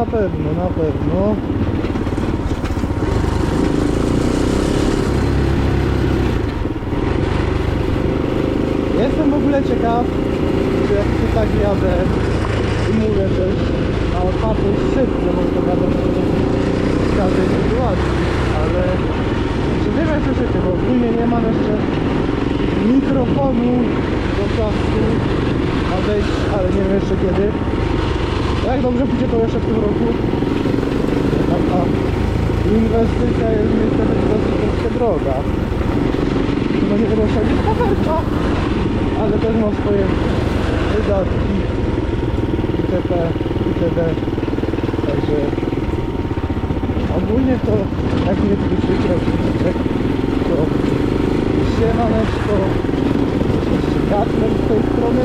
na pewno, na pewno. Jestem w ogóle ciekaw, czy jak tu tak jadę i mówię, że na otwartej szybce, bo to wiadomo, w każdej sytuacji, ale czy jak słyszycie, bo ogólnie nie mam jeszcze mikrofonu do czasu ma wejść, ale nie wiem jeszcze kiedy. Jak dobrze pójdzie to jeszcze w tym roku. Taka inwestycja jest niestety dosyć troszkę droga. No nie jak jest kamerka, ale też ma swoje wydatki itp. itd. Także ogólnie to jak mnie tu oczywiście, to siemaneczko, oczywiście Kacper z tej strony.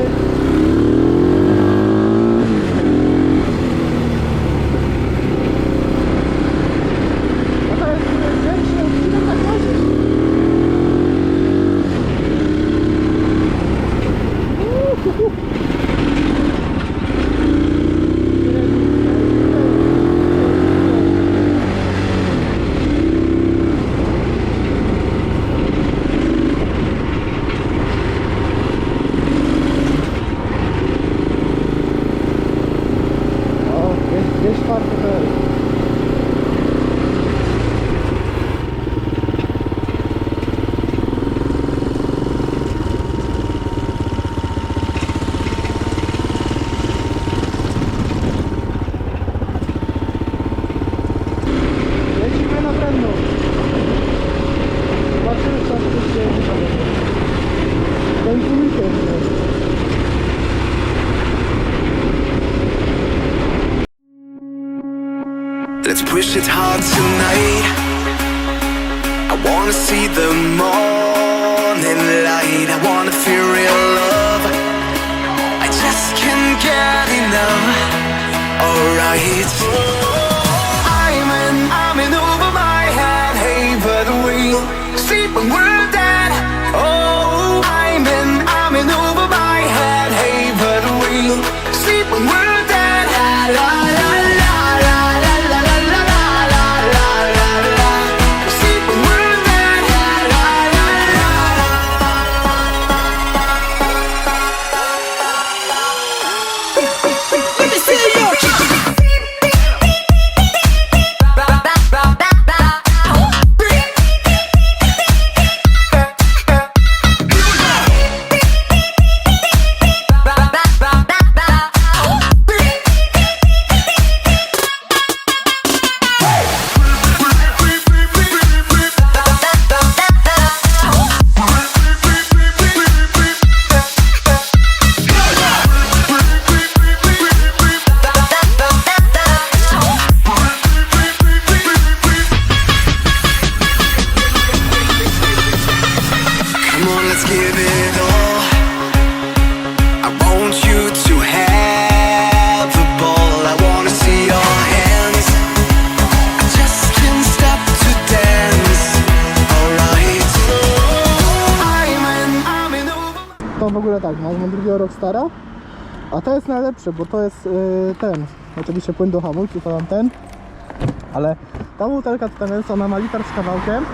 Hard tonight. I wanna see the morning light. I wanna feel real love. I just can't get enough. Alright. I'm in, I'm in over my head. Hey, but we sleep when we're dead. Let's give it all. I want you to have ball. I see your hands. Just can't stop to dance. I'm in. To w ogóle tak, mam drugiego Rockstara, a to jest najlepsze, bo to jest yy, ten, oczywiście płyn do hamulców, to tam ten, ale ta butelka to tam jest, ona ma liter z kawałkiem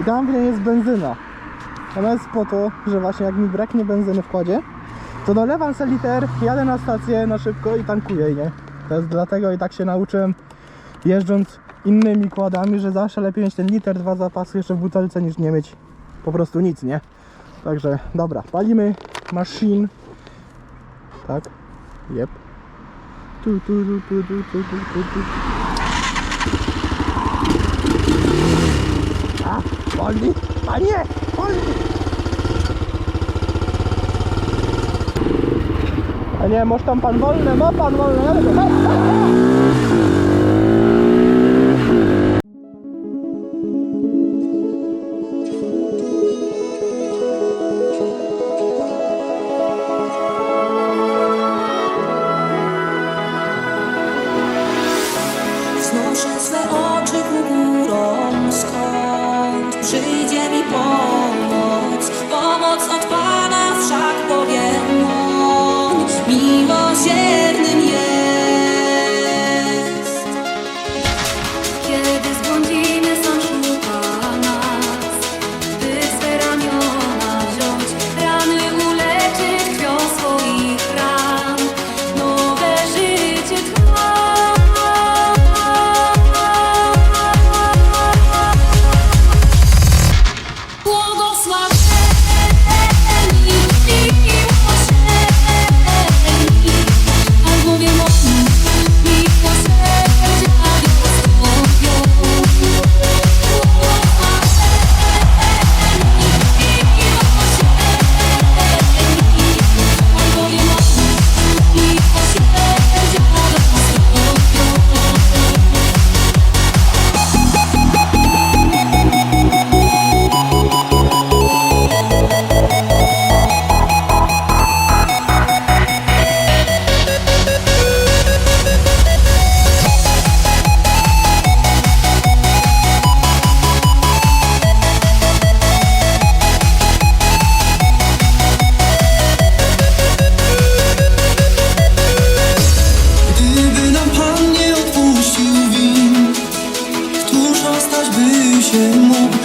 i tam w niej jest benzyna. Ona jest po to, że właśnie jak mi braknie benzyny w kładzie, to dolewam se liter, jadę na stację na szybko i tankuję, nie? To jest dlatego i tak się nauczyłem jeżdżąc innymi kładami, że zawsze lepiej mieć ten liter, dwa zapasu jeszcze w butelce niż nie mieć po prostu nic, nie? Także dobra, palimy maszyn. Tak, jep. Tu, tu, tu, tu, tu, tu, tu, tu. A, wolni. Panie! Wolni! A nie, może tam pan wolny, ma pan wolny. ale- Hej, hej, hej! 却目。